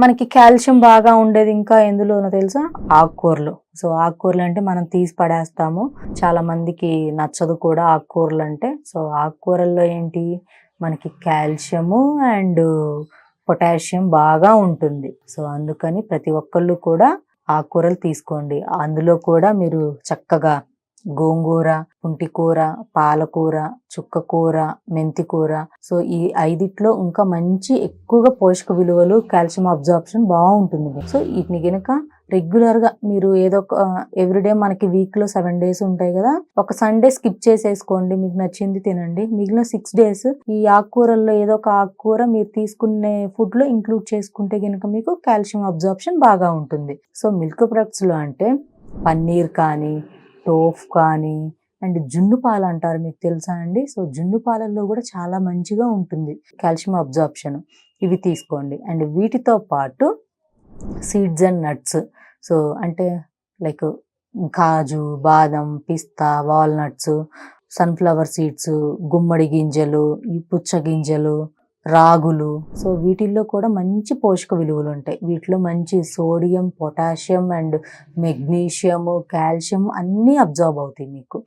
మనకి కాల్షియం బాగా ఉండేది ఇంకా ఎందులోనో తెలుసా? ఆకుకూరలు. సో ఆకుకూరలు అంటే మనం తీసి పడేస్తాము. చాలా మందికి నచ్చదు కూడా ఆకుకూరలు అంటే. సో ఆకుకూరల్లో ఏంటి? మనకి కాల్షియము అండ్ పొటాషియం బాగా ఉంటుంది. సో అందుకని ప్రతి ఒక్కళ్ళు కూడా ఆకుకూరలు తీసుకోండి. అందులో కూడా మీరు చక్కగా గోంగూర పుంటికూర పాలకూర చుక్కకూర మెంతికూర. సో ఈ ఐదిట్లో ఇంకా మంచి ఎక్కువగా పోషక విలువలు కాల్షియం అబ్జార్ప్షన్ బాగుంటుంది. సో వీటిని గనుక రెగ్యులర్గా మీరు ఏదో ఒక ఎవ్రీడే మనకి వీక్లో సెవెన్ డేస్ ఉంటాయి కదా ఒక సండే స్కిప్ చేసేసుకోండి. మీకు నచ్చింది తినండి. మిగిలిన సిక్స్ డేస్ ఈ ఆకుకూరల్లో ఏదో ఒక ఆకుకూర మీరు తీసుకునే ఫుడ్లో ఇంక్లూడ్ చేసుకుంటే కనుక మీకు కాల్షియం అబ్జార్ప్షన్ బాగా ఉంటుంది. సో మిల్క్ ప్రొడక్ట్స్లో అంటే పన్నీర్ కానీ టోఫ్ కానీ అండ్ జున్ను పాలు అంటారు మీకు తెలుసా అండి? సో జున్ను పాలల్లో కూడా చాలా మంచిగా ఉంటుంది కాల్షియం అబ్జార్ప్షన్. ఇవి తీసుకోండి. అండ్ వీటితో పాటు సీడ్స్ అండ్ నట్స్. సో అంటే లైక్ కాజు బాదం పిస్తా వాల్నట్స్ సన్ఫ్లవర్ సీడ్స్ గుమ్మడి గింజలు పుచ్చ గింజలు రాగులు. సో వీటిల్లో కూడా మంచి పోషక విలువలు ఉంటాయి. వీటిలో మంచి sodium potassium and magnesium calcium అన్నీ అబ్జర్వ్ అవుతాయి మీకు.